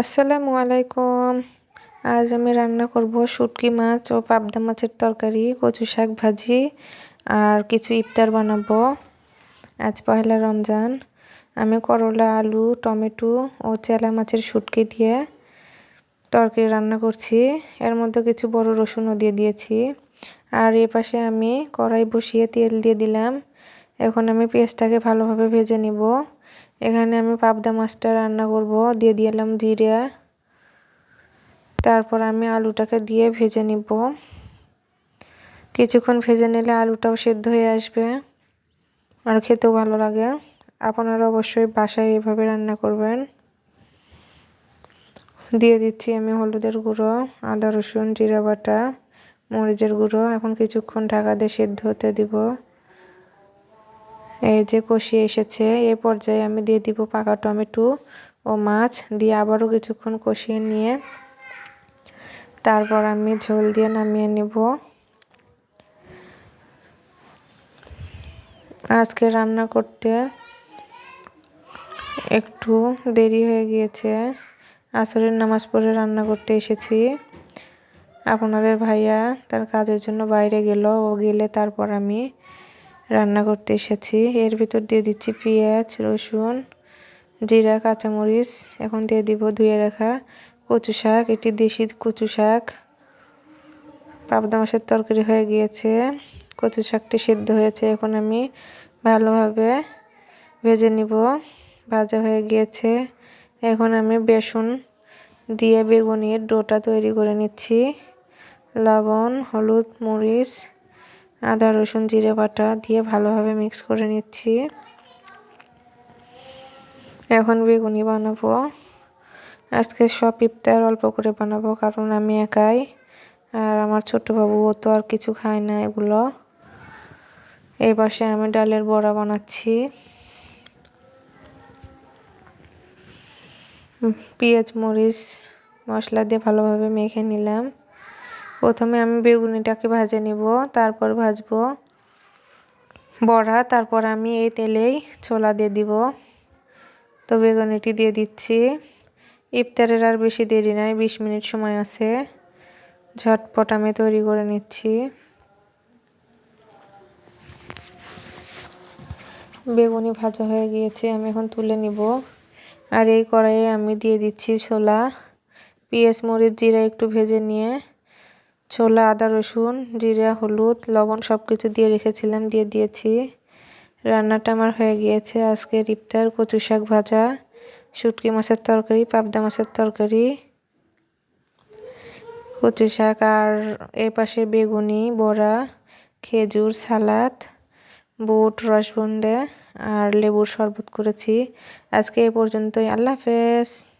আসসালামু আলাইকুম। আজ আমি রান্না করব শুটকি মাছ ও পাবদা মাছের তরকারি, কচু শাক ভাজি আর কিছু ইফতার বানাবো। আজ পয়লা রমজান। আমি করলা, আলু, টমেটো ও চেলা মাছের শুটকি দিয়ে তরকারি রান্না করছি। এর মধ্যে কিছু বড় রসুনও দিয়ে দিয়েছি। আর এ পাশে আমি কড়াই বসিয়ে তেল দিয়ে দিলাম। এখন আমি পেঁয়াজটাকে ভালোভাবে ভেজে নিব। এখানে আমি পাবদা মাছটা রান্না করব, দিয়ে দিলাম জিরা। তারপর আমি আলুটাকে দিয়ে ভেজে নিব। কিছুক্ষণ ভেজে নিলে আলুটাও সেদ্ধ হয়ে আসবে আর খেতেও ভালো লাগে। আপনারা অবশ্যই বাসায় এভাবে রান্না করবেন। দিয়ে দিচ্ছি আমি হলুদের গুঁড়ো, আদা রসুন, জিরা বাটা, মরিচের গুঁড়ো। এখন কিছুক্ষণ ঢাকা দিয়ে সেদ্ধ হতে দিব। এই যে কষিয়ে এসেছে এই পর্যায়ে আমি দিয়ে দিব পাকা টমেটো ও মাছ, দিয়ে আবারও কিছুক্ষণ কষিয়ে নিয়ে তারপর আমি ঝোল দিয়ে নামিয়ে নেব। আজকে রান্না করতে একটু দেরি হয়ে গিয়েছে, আসরের নামাজ পড়ে রান্না করতে এসেছি। আপনাদের ভাইয়া তার কাজের জন্য বাইরে গেল, ও গেলে তারপর আমি রান্না করতে এসেছি। এর ভিতর দিয়ে দিচ্ছি পেঁয়াজ, রসুন, জিরা, কাঁচামরিচ। এখন দিয়ে দিব ধুয়ে রাখা কচু শাক। এটি দেশি কচু শাক। পাবদা মাছের তরকারি হয়ে গিয়েছে। কচু শাকটি সিদ্ধ হয়েছে। এখন আমি ভালোভাবে ভেজে নিব। ভাজা হয়ে গিয়েছে। এখন আমি বেসন দিয়ে বেগুনির ডোটা তৈরি করে নিচ্ছি। লবণ, হলুদ, মরিচ আদা, রসুন, জিরে বাটা দিয়ে ভালোভাবে মিক্স করে নিচ্ছি। এখন বেগুনি বানাবো। আজকে সব ইফতার অল্প করে বানাবো কারণ আমি একাই আর আমার ছোট ও তো আর কিছু খায় না এগুলো। এই পাশে আমি ডালের বড়া বানাচ্ছি। পেঁয়াজ, মরিচ, মশলা দিয়ে ভালোভাবে মেখে নিলাম। প্রথমে আমি বেগুনিটাকে ভাজে নিব, তারপর ভাজবো বড়া, তারপর আমি এই তেলেই ছোলা দিয়ে দিব। তো বেগুনিটি দিয়ে দিচ্ছি। ইফতারের আর বেশি দেরি নাই, বিশ মিনিট সময় আছে। ঝটপট আমি তৈরি করে নিচ্ছি। বেগুনি ভাজা হয়ে গিয়েছে, আমি এখন তুলে নিব। আর এই কড়াইয়ে আমি দিয়ে দিচ্ছি ছোলা, পেঁয়াজ, মরিচ, জিরা একটু ভেজে নিয়ে ছোলা, আদা, রসুন, জিরা, হলুদ, লবণ সব কিছু দিয়ে রেখেছিলাম, দিয়ে দিয়েছি। রান্নাটা আমার হয়ে গিয়েছে। আজকে রিপটার কচু শাক ভাজা, শুটকি মাছের তরকারি, পাবদা মাছের তরকারি, কচু শাক আর এ পাশে বেগুনি, বড়া, খেজুর, সালাদ, বুট, রসবন্দে আর লেবুর শরবত করেছি। আজকে এ পর্যন্তই। আল্লাহ হাফেজ।